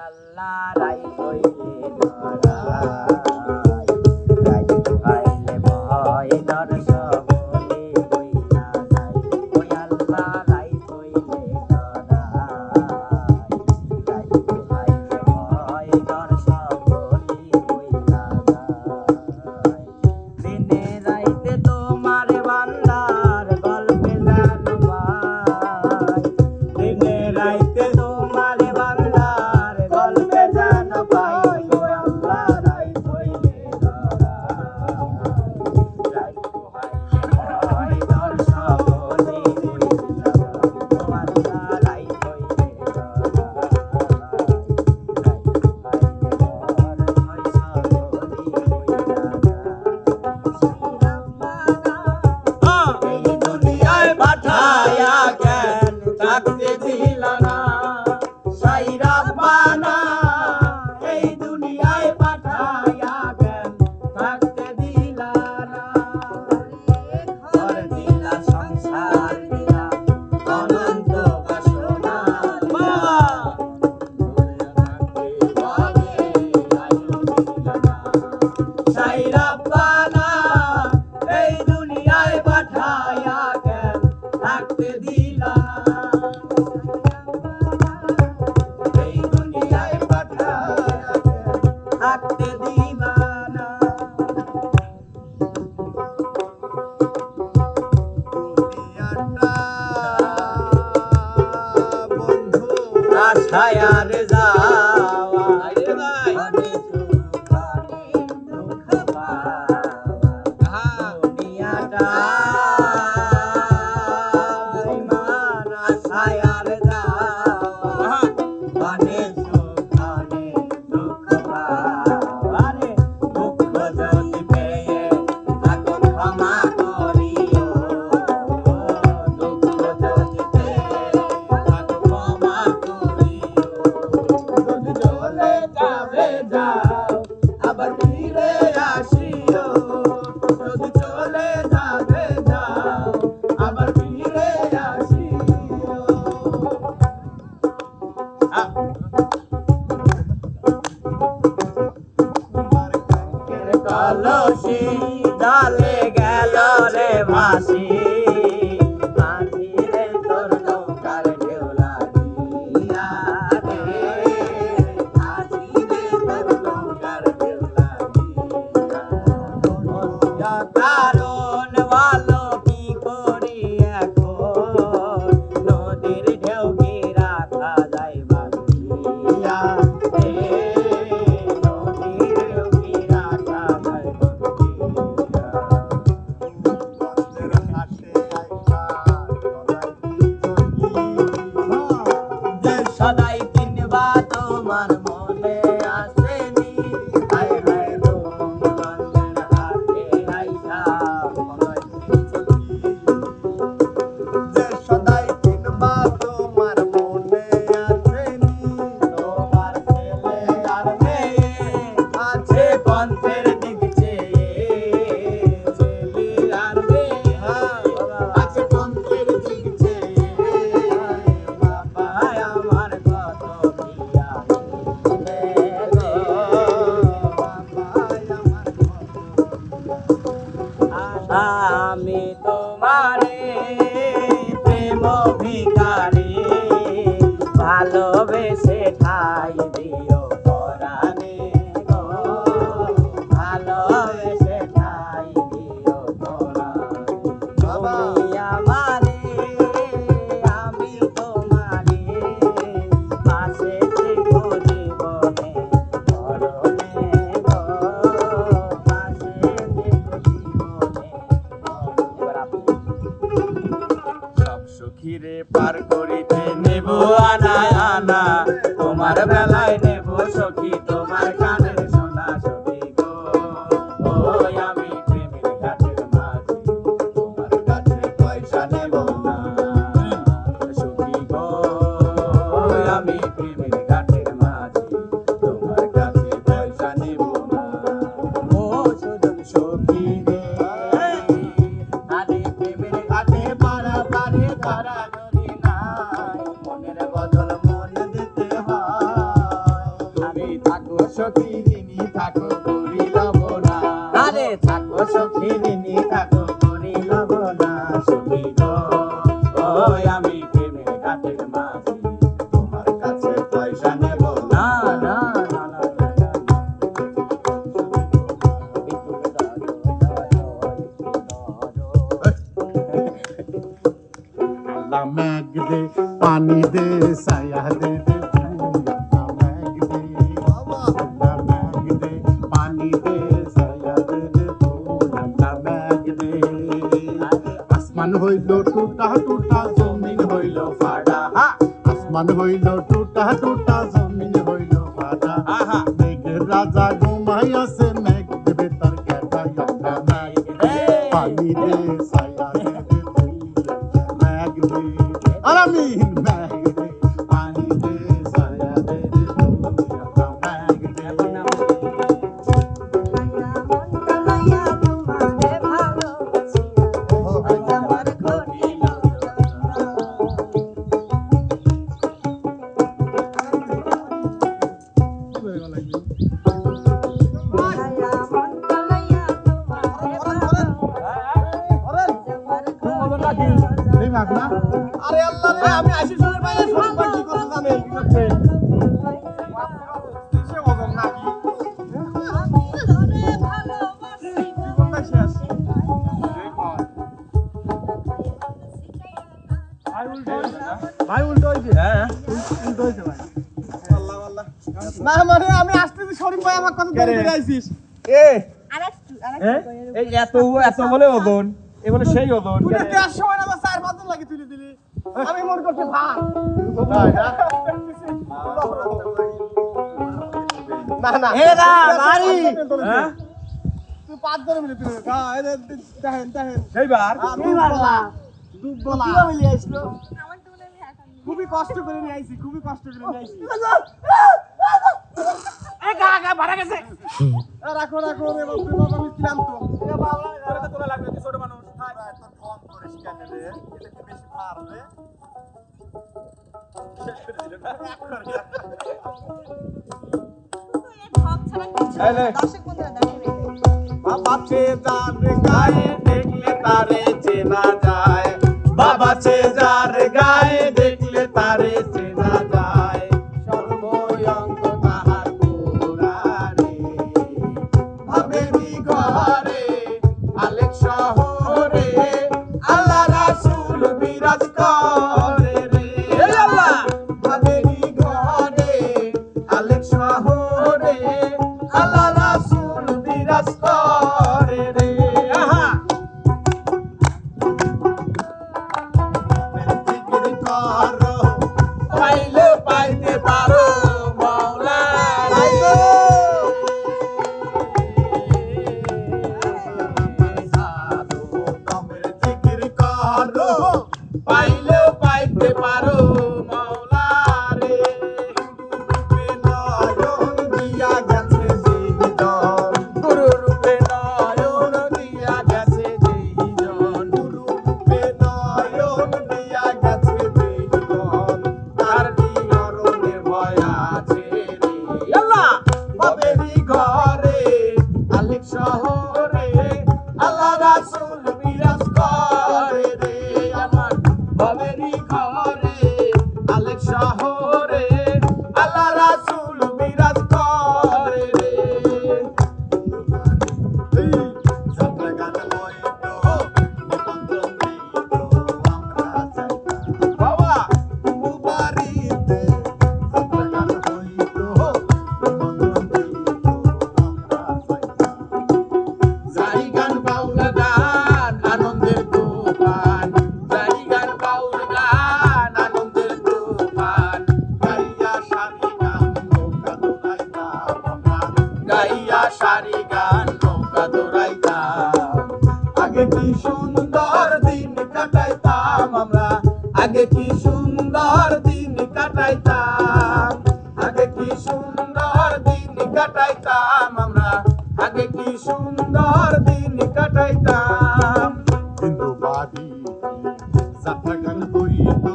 আল্লাহ রাই কইলে Caveira. সখী ঋণী থাকো করি লব না। আরে থাকো সখী থাকো করি লব না। সখী গো ওই আমি প্রেমের ঘাটের মাঝি। তোমার কাছে পয়সা নেব না না না না না না, না। আল্লাহ মেঘ দে পানি দে ছায়া দে দে। হইল টুটা টুটা জমিন হইল ফাটা আসমান হইল টুটা টুটা জমিন হইল ফাটা আহা। মেঘের রাজা ঘুমাই আছে মেঘ দেবে তার কেটাই নাই পানি রে ছায়া এই মাগ না? আরে আল্লাহ রে আমি শুনে পাই পাই কি কি করছে ভাই উল্টো হইছে হ্যাঁ। উল্টো ভাই। না মানে আমি ভাই আমার কথা ধরে ধরে আইছিস। এ? এই এত এত বলে ওজন। এ বলে সেই ওজন। তুই দেওয়ার সময় না আমার চার পাঁচ দিন লাগে তুলে দিলি। আমি মনে করছি ভাত। না? না এ না, বাড়ি। তুই পাঁচ ধরে মিলে তুই এই দেখেন দেখেন। সেইবার? দুবলা দুবলা খুবই কষ্ট করে নিয়ে আইছি খুবই কষ্ট করে নিয়ে আইছি। এ রাখো রাখো রে বাপ আমি কিরাম তো। এ বাবা বাবাছে যার দেখলে তারে চেনা যায় বাবাছে যার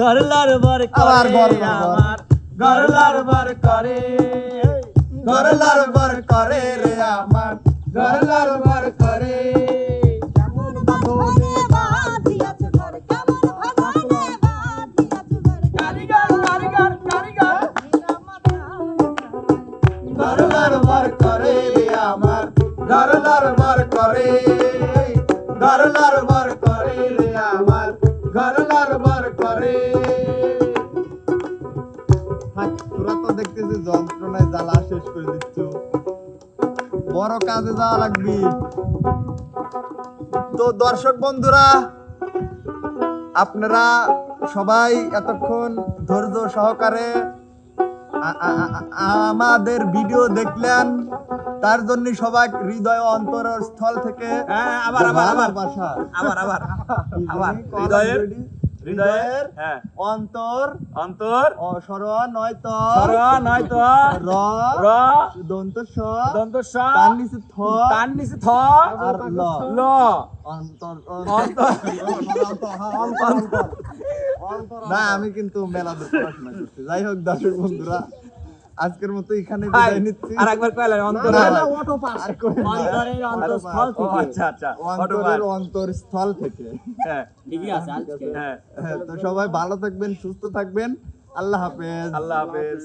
গরলার বার আবার বর করে গরলার বর। আমার গরলার বার করে গরলার বর করে রে আমার গরলার বার তো দর্শক বন্ধুরা আপনারা সবাই এতক্ষণ ধৈর্য সহকারে আমাদের ভিডিও দেখলেন। তার জন্য সবাই হৃদয় অন্তর স্থল থেকে হ্যাঁ আবার আবার আবার। আবার আবার আবার। হৃদয়ের হৃদয়ের হ্যাঁ। অন্তর অন্তর সর নয় তো। সর নয় তো। র র দন্ত স দন্ত স তার নিচে থ তার নিচে থ আর ল। ল। অন্তর অন্তর। না আমি কিন্তু মেলা দূর পড়াশোনা করছি। যাই হোক দর্শক বন্ধুরা আজকের মতো এখানে বিদায় নিচ্ছি। আর একবার কইলেন অন্তর। অন্তরের অন্তঃস্থল থেকে। আচ্ছা আচ্ছা। অন্তরের অন্তরস্থল থেকে। হ্যাঁ। ঠিকই আছে আজকে। হ্যাঁ। হ্যাঁ, তো সবাই ভালো থাকবেন সুস্থ থাকবেন। আল্লাহ হাফেজ। আল্লাহ হাফেজ।